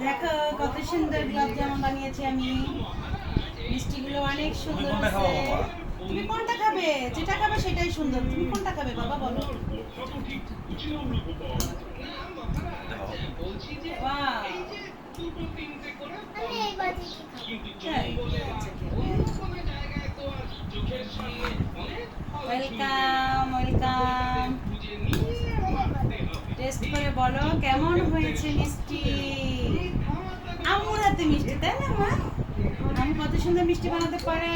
দেখো কত সুন্দর গোলাপ জামুন বানিয়েছি আমি মিষ্টিগুলো অনেক সুন্দর তুমি কোনটা খাব হয়েছে। বাবা? তুমি কোনটা খাবে যেটা খাবে সেটাই সুন্দর তুমি কোনটা খাবে বাবা বলো Wow. ওয়েলকাম ওয়েলকাম টেস্ট করে বলো কেমন হয়েছে মিষ্টি? আমুর হাতে মিষ্টি তাই না মা? আমি কত সুন্দর মিষ্টি বানাতে পারে?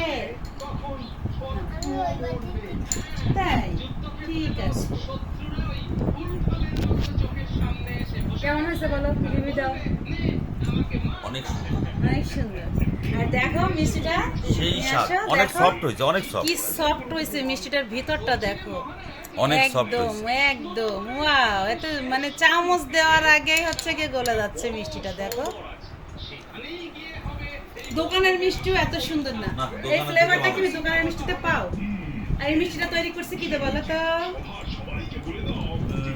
তাই ঠিক আছে। কেমন হয়েছে বলো রিভিউ দাও। অনেক সুন্দর। অনেক সুন্দর। আর দেখো মিষ্টিটা সেই স্বাদ অনেক সফট হয়েছে অনেক সফট কি সফট হয়েছে মিষ্টিটার ভিতরটা দেখো। অনেক সফট একদম একদম। ওয়াও এত মানে চামচ দেওয়ার আগেই হচ্ছে কি গলে যাচ্ছে মিষ্টিটা দেখো। দোকানের মিষ্টিও এত সুন্দর না। এই ফ্লেভারটা কি দোকানের মিষ্টিতে পাও? আর এই মিষ্টিটা তৈরি করছে কি দে বলো তো?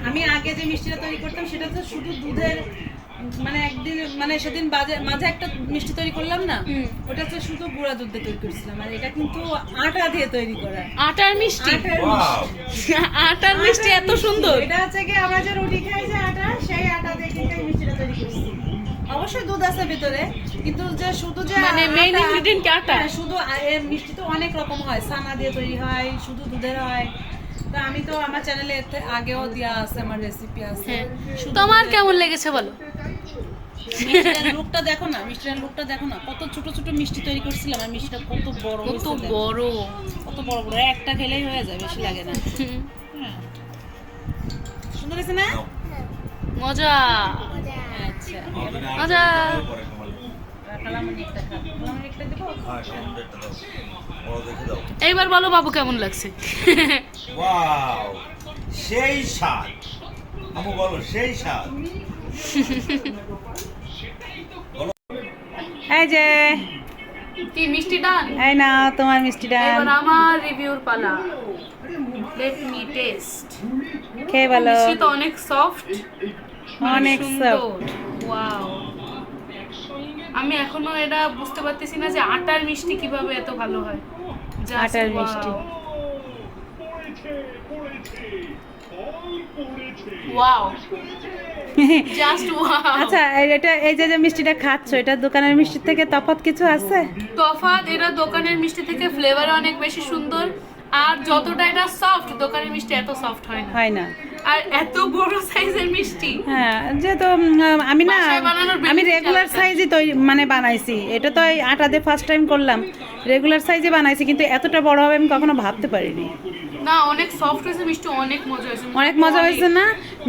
আমি আগে যে মিষ্টিটা তৈরি করতাম সেটা তো শুধু দুধের মানে একদিন মানে সেদিন বাজে মাঝে একটা মিষ্টি তৈরি করলাম না ওটা হচ্ছে শুধু গুঁড়া দুধ দিয়ে তৈরি করছিলাম আর এটা কিন্তু আটা দিয়ে তৈরি করা। আটার মিষ্টি? আটার মিষ্টি। এত সুন্দর। এটা হচ্ছে কি আমরা যে রুটি খাই যে আটা সেই আটা দিয়ে কিন্তু এই মিষ্টিটা তৈরি করছি। অবশ্যই দুধ আছে ভিতরে কিন্তু যে শুধু যে মানে আটা- ingredient কি আটা? হ্যাঁ, শুধু মিষ্টি তো অনেক রকম হয় সানা দিয়ে তৈরি হয় শুধু দুধের হয়। তো আমি তো আমার চ্যানেলে আগেও দেওয়া আছে আমার রেসিপি আছে। হ্যাঁ। তোমার কেমন লেগেছে বলো? লুকটা দেখো না মিষ্টির লুকটা দেখো না কত ছোট ছোট মিষ্টি তৈরি করছিলাম আর মিষ্টিটা কত বড় কত বড়। কত বড় বড় একটা খেলেই হয়ে যায় বেশি লাগে না। হ্যাঁ। সুন্দর হয়েছে না? মজা। আচ্ছা। মজা। এইবার বলো বাবু কেমন লাগছে? সেই স্বাদ। আমু বলো সেই স্বাদ। এই যে। কি মিষ্টি ডান এই না তোমার মিষ্টিটা এবার আমার রিভিউর পালা। লেট মি টেস্ট খেয়ে ভালো মিষ্টি তো অনেক সফট অনেক soft। ওয়াও আমি এখনও এটা বুঝতে পারতেছি না যে আটার মিষ্টি কীভাবে এত ভালো হয়। আটার মিষ্টি। ওয়াও জাস্ট ওয়াও আচ্ছা এই- এটা এই যে যে মিষ্টিটা খাচ্ছ এটা দোকানের থেকে তফাৎ কিছু আছে? তফাৎ এটা দোকানের মিষ্টি থেকে ফ্লেভার অনেক বেশি সুন্দর। আর যতটা এটা সফট দোকানের মিষ্টি এত সফট হয় না। হয় না। আর এত বড় সাইজের মিষ্টি। হ্যাঁ আমি না আমি রেগুলার তৈরি মানে বানাইছি। এটা তো এই আটা দিয়ে ফার্স্ট টাইম করলাম। রেগুলার সাইজে বানাইছি কিন্তু এতটা বড় হবে আমি কখনো ভাবতে পারিনি। না অনেক সফট হয়েছে মিষ্টি অনেক মজা হয়েছে। অনেক মজা হয়েছে না?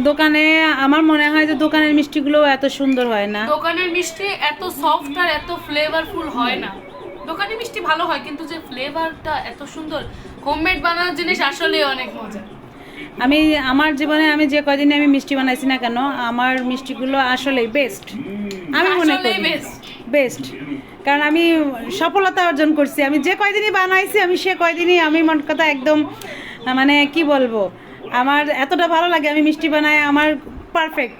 দোকানে আমার মনে হয় যে দোকানের মিষ্টিগুলো এত সুন্দর হয় না। দোকানের মিষ্টি এত সফট আর এত ফ্লেভারফুল হয় না। দোকানের মিষ্টি ভালো হয় কিন্তু যে ফ্লেভারটা এত সুন্দর হোমমেড বানানোর জিনিস আসলে অনেক মজা। আমি আমার জীবনে আমি যে কদিনে আমি মিষ্টি বানাইছি না কেন আমার মিষ্টিগুলো আসলেই বেস্ট আমি মনে করি। বেস্ট কারণ আমি সফলতা অর্জন করছি। আমি যে কয়দিনই বানাইছি আমি সে কয়দিনই আমি মন কথা একদম মানে কি বলব? আমার এতটা ভালো লাগে আমি মিষ্টি বানাই আমার পারফেক্ট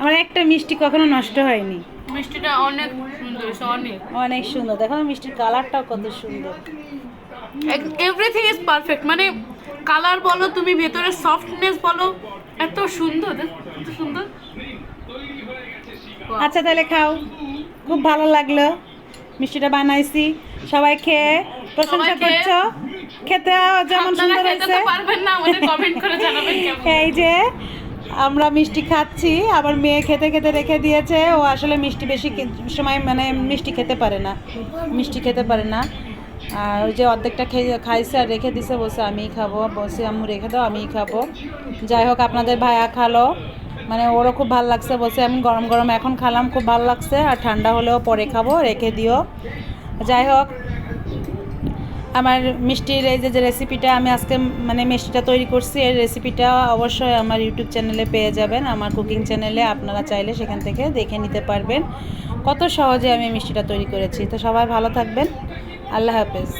আমার একটা মিষ্টি কখনো নষ্ট হয়নি। মিষ্টিটা অনেক সুন্দর অনেক। অনেক সুন্দর। দেখো মিষ্টির কালারটাও কত সুন্দর। এভরিথিং ইজ পারফেক্ট মানে কালার বলো তুমি ভেতরে সফটনেস বলো এত সুন্দর এত সুন্দর। আচ্ছা তাহলে খাও। খুব ভালো লাগল। মিষ্টিটা বানাইছি। সবাই খেয়ে প্রশংসা করছ। খেতে যেমন সুন্দর হয়েছে। পারবেন না আমাদের কমেন্ট করে জানাবেন কেমন। এই যে আমরা মিষ্টি খাচ্ছি আবার মেয়ে খেতে খেতে রেখে দিয়েছে। ও আসলে মিষ্টি বেশি সময় মানে মিষ্টি খেতে পারে না। মিষ্টি খেতে পারে না। আর ওই যে অর্ধেকটা খেয়ে খাইছে আর রেখে দিছে বসে আমিই খাব। বসে আম্মু রেখে দাও আমিই খাব। যাই হোক আপনাদের ভাইয়া খালো। মানে ওরও খুব ভালো লাগছে বসে আমি গরম গরম এখন খালাম খুব ভালো লাগছে। আর ঠান্ডা হলেও পরে খাব রেখে দিও। যাই হোক আমার মিষ্টির এই যে রেসিপিটা আমি আজকে মানে মিষ্টিটা তৈরি করছি, এই রেসিপিটা অবশ্যই আমার ইউটিউব চ্যানেলে পেয়ে যাবেন। আমার কুকিং চ্যানেলে আপনারা চাইলে সেখান থেকে দেখে নিতে পারবেন। কত সহজে আমি মিষ্টিটা তৈরি করেছি। তো সবাই ভালো থাকবেন। আল্লাহ হাফেজ।